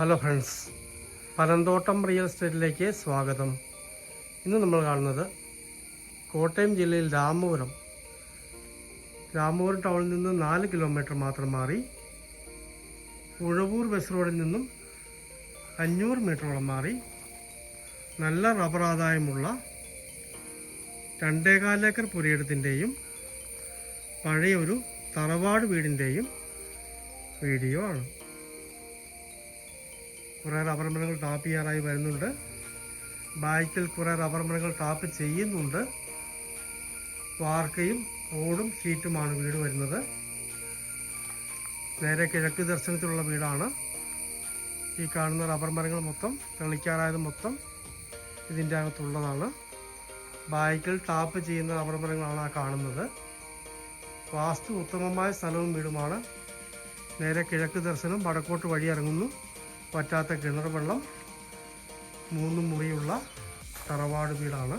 Hello friends Panamthottam real എസ്റ്റേറ്റിലേക്ക് സ്വാഗതം. ഇന്ന് നമ്മൾ കാണുന്നത് കോട്ടയം ജില്ലയിൽ രാമപുരം. രാമപുരം ടൗണിൽ നിന്ന് നാല് കിലോമീറ്റർ മാത്രം മാറി ഉഴവൂർ ബസ് റോഡിൽ നിന്നും അഞ്ഞൂറ് മീറ്ററോളം മാറി നല്ല റബ്ബർ ആദായമുള്ള രണ്ടേകാലേക്കർ പുരയിടത്തിന്റെയും പഴയൊരു തറവാട് വീടിന്റെയും വീഡിയോ ആണ്. കുറേ റബ്ബർ മരങ്ങൾ ടാപ്പ് ചെയ്യാറായി വരുന്നുണ്ട്. ബാക്കിൽ കുറേ റബ്ബർ മരങ്ങൾ ടാപ്പ് ചെയ്യുന്നുണ്ട്. വാർക്കയും ഓടും ഷീറ്റുമാണ് വീട് വരുന്നത്. നേരെ കിഴക്ക് ദർശനത്തിലുള്ള വീടാണ്. ഈ കാണുന്ന റബ്ബർ മരങ്ങൾ മൊത്തം തെളിക്കാറായത് മൊത്തം ഇതിന്റെ അകത്തുള്ളതാണ്. ബാക്കിൽ ടാപ്പ് ചെയ്യുന്ന റബ്ബർ മരങ്ങളാണ് ആ കാണുന്നത്. വാസ്തു ഉത്തമമായ സ്ഥലവും വീടുമാണ്. നേരെ കിഴക്ക് ദർശനം വടക്കോട്ട് വഴി ഇറങ്ങുന്നു. പറ്റാത്ത കിണർ വെള്ളം മൂന്ന് മുറിയുള്ള തറവാട് വീടാണ്.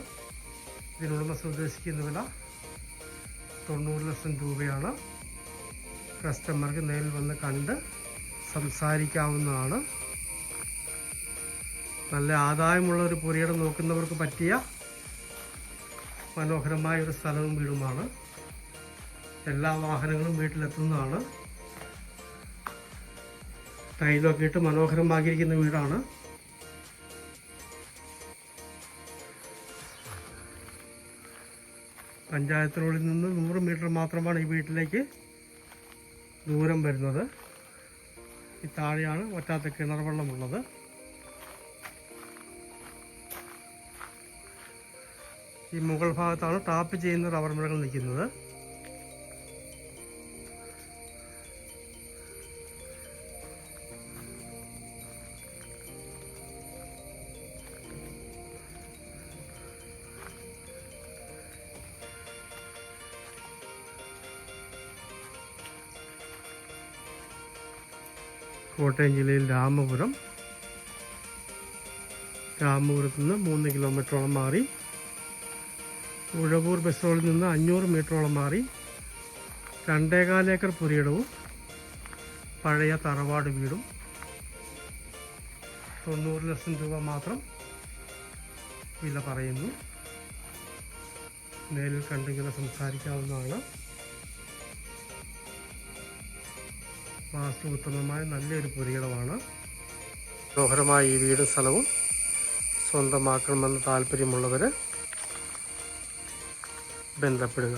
ഇതിനുടമസ്ഥ ഉദ്ദേശിക്കുന്ന വില തൊണ്ണൂറ് ലക്ഷം രൂപയാണ്. കസ്റ്റമർക്ക് നേരിൽ വന്ന് കണ്ട് സംസാരിക്കാവുന്നതാണ്. നല്ല ആദായമുള്ള ഒരു പുരയിടം നോക്കുന്നവർക്ക് പറ്റിയ മനോഹരമായ ഒരു സ്ഥലവും വീടുമാണ്. എല്ലാ വാഹനങ്ങളും വീട്ടിലെത്തുന്നതാണ്. ടൈലൊക്കെ ഇട്ട് മനോഹരമാക്കിയിരിക്കുന്ന വീടാണ്. പഞ്ചായത്ത് റോഡിൽ നിന്ന് നൂറ് മീറ്റർ മാത്രമാണ് ഈ വീട്ടിലേക്ക് ദൂരം വരുന്നത്. ഈ താഴെയാണ് വറ്റാത്ത കിണർ വെള്ളമുള്ളത് ഈ മുകൾ ഭാഗത്താണ് ടാപ്പ് ചെയ്യുന്ന റബ്ബർ മരങ്ങൾ നിൽക്കുന്നത്. കോട്ടയം ജില്ലയിൽ രാമപുരം. രാമപുരത്ത് നിന്ന് മൂന്ന് കിലോമീറ്ററോളം മാറി. ഉഴവൂർ ബസ് റോഡിൽ നിന്ന് അഞ്ഞൂറ് മീറ്ററോളം മാറി. രണ്ടേകാലേക്കർ പുരയിടവും പഴയ തറവാട് വീടും. തൊണ്ണൂറ് ലക്ഷം രൂപ മാത്രം വില പറയുന്നു. നേരിൽ കണ്ടിങ്ങനെ സംസാരിക്കാവുന്നതാണ്. വാസ്തു ഉത്തമമായ നല്ലൊരു പുരയിടമാണ്. മനോഹരമായ ഈ വീടും സ്ഥലവും സ്വന്തമാക്കണമെന്ന് താല്പര്യമുള്ളവർ ബന്ധപ്പെടുക.